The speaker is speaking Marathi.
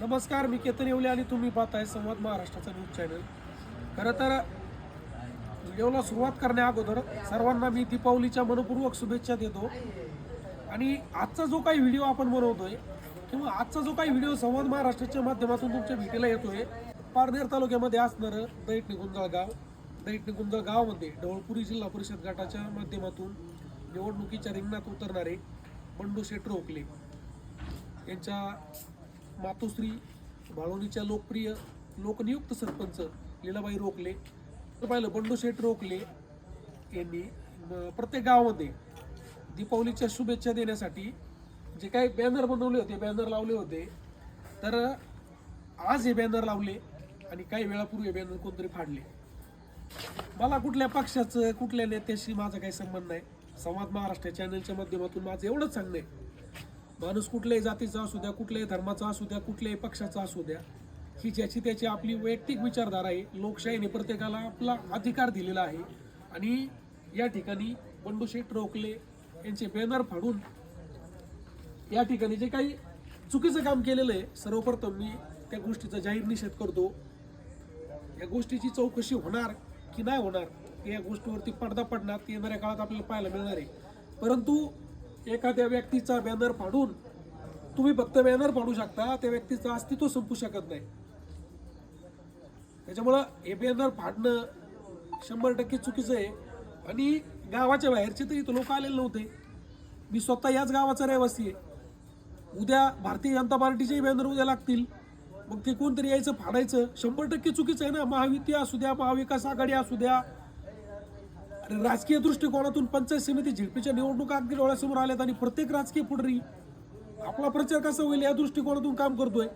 नमस्कार मी केतन येवले आणि तुम्ही पाहताय संवाद महाराष्ट्राचा न्यूज चॅनल. खरं तर व्हिडिओला सुरुवात करण्या अगोदर सर्वांना मी दीपावलीच्या मनपूर्वक शुभेच्छा देतो. आणि आजचा जो काही व्हिडिओ आपण बनवतोय किंवा आजचा जो काही व्हिडिओ संवाद महाराष्ट्राच्या माध्यमातून तुमच्या भेटीला येतोय पारनेर तालुक्यामध्ये असणारं दैट निकुंजळ गाव. दैट निकुंजळ गावामध्ये ढवळपुरी जिल्हा परिषद गटाच्या माध्यमातून निवडणुकीच्या रिंगणात उतरणारे बंडू शेट रोखले यांच्या मातोश्री बाळवणीच्या लोकप्रिय लोकनियुक्त सरपंच लीलाबाई रोकले. तर पाहिलं बंडू शेठ रोकले यांनी प्रत्येक गावामध्ये दीपावलीच्या शुभेच्छा देण्यासाठी जे काही बॅनर बनवले होते बॅनर लावले होते तर आज हे बॅनर लावले आणि काही वेळापूर्वी हे बॅनर कोणतरी फाडले. मला कुठल्या पक्षाचं कुठल्या नेत्याशी माझा काही संबंध नाही. संवाद महाराष्ट्र चॅनलच्या माध्यमातून माझं एवढंच सांगणं आहे. माणूस कुठल्याही जातीचा असू द्या कुठल्याही धर्माचा असू द्या कुठल्याही पक्षाचा असू द्या ही ज्याची त्याची आपली वैयक्तिक विचारधारा आहे लोकशाहीने प्रत्येकाला आपला अधिकार दिलेला आहे. आणि या ठिकाणी बंडूशेठ रोकले यांचे बॅनर फाडून या ठिकाणी जे काही चुकीचं काम केलेलं आहे सर्वप्रथम मी त्या गोष्टीचा जाहीर निषेध करतो. या गोष्टीची चौकशी होणार की नाही होणार या गोष्टीवरती पडदा पडणार येणाऱ्या काळात आपल्याला पाहायला मिळणार आहे. परंतु एखाद्या व्यक्तीचा बॅनर फाडून तुम्ही फक्त बॅनर फाडू शकता त्या व्यक्तीचं अस्तित्व संपू शकत नाही. त्याच्यामुळं हे बॅनर फाडणं शंभर टक्के चुकीचं आहे. आणि गावाच्या बाहेरचे तर इथं लोक आलेले नव्हते. मी स्वतः याच गावाचा रहिवासी आहे. उद्या भारतीय जनता पार्टीचेही बॅनर उद्या लागतील. मग ते कोणतरी यायचं फाडायचं शंभर टक्के चुकीचं आहे ना. महायुती असू द्या महाविकास आघाडी असू द्या राजकीय दृष्टिकोनातून पंचायत समिती झिडपीच्या निवडणुका अगदी डोळ्यासमोर आल्यात आणि प्रत्येक राजकीय पुढारी आपला प्रचार कसा होईल या दृष्टिकोनातून काम करतोय.